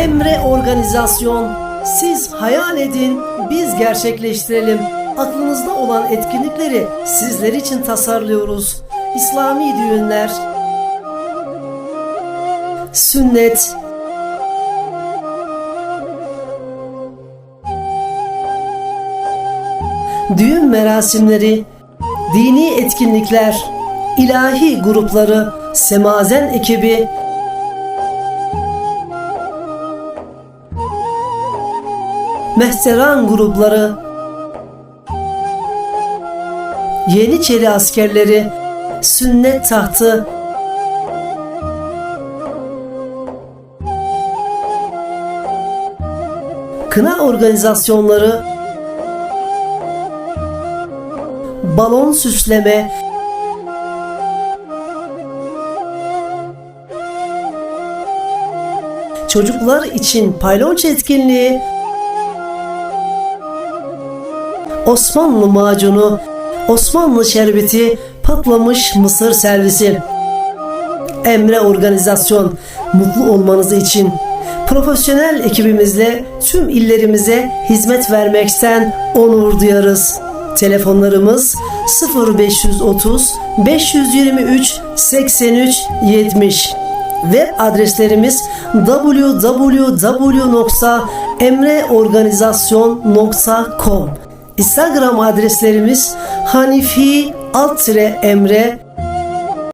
Emre Organizasyon. Siz hayal edin, biz gerçekleştirelim. Aklınızda olan etkinlikleri sizler için tasarlıyoruz. İslami düğünler, sünnet, düğün merasimleri, dini etkinlikler, ilahi grupları, semazen ekibi, mehteran grupları, Yeniçeri askerleri, sünnet tahtı, kına organizasyonları, balon süsleme, çocuklar için paylonç etkinliği, Osmanlı macunu, Osmanlı şerbeti, patlamış mısır servisi. Emre Organizasyon mutlu olmanız için profesyonel ekibimizle tüm illerimize hizmet vermekten onur duyarız. Telefonlarımız 0530 523 83 70 Web adreslerimiz www.emreorganizasyon.com Instagram adreslerimiz hanifi alt emre